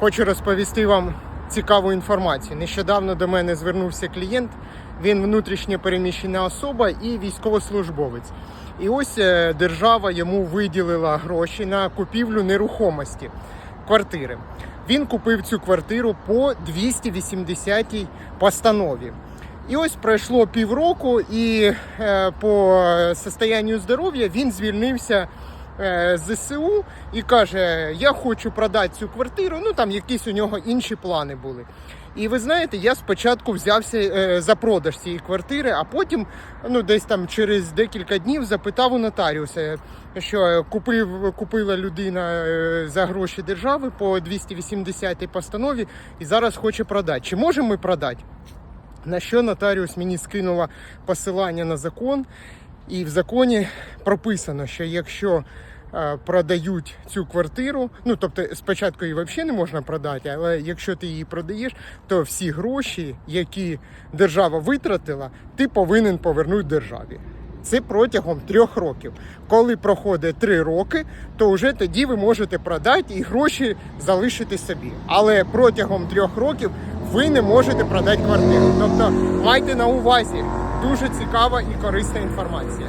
Хочу розповісти вам цікаву інформацію. Нещодавно до мене звернувся клієнт. Він внутрішньо переміщена особа і військовослужбовець. І ось е, держава йому виділила гроші на купівлю нерухомості квартири. Він купив цю квартиру по 280 постанові. І ось пройшло півроку, і е, по состоянню здоров'я він звільнився е, ЗСУ і каже: Я хочу продати цю квартиру. Ну там якісь у нього інші плани були. І ви знаєте, я спочатку взявся е, за продаж цієї квартири, а потім, ну десь там через декілька днів, запитав у нотаріуса, що купив, купила людина е, за гроші держави по 280 постанові і зараз хоче продати. Чи можемо ми продати? На що нотаріус мені скинула посилання на закон, і в законі прописано, що якщо е, продають цю квартиру, ну тобто спочатку її взагалі не можна продати, але якщо ти її продаєш, то всі гроші, які держава витратила, ти повинен повернути державі. Це протягом трьох років. Коли проходить три роки, то вже тоді ви можете продати і гроші залишити собі. Але протягом трьох років ви не можете продати квартиру. Тобто майте на увазі дуже цікава і корисна інформація.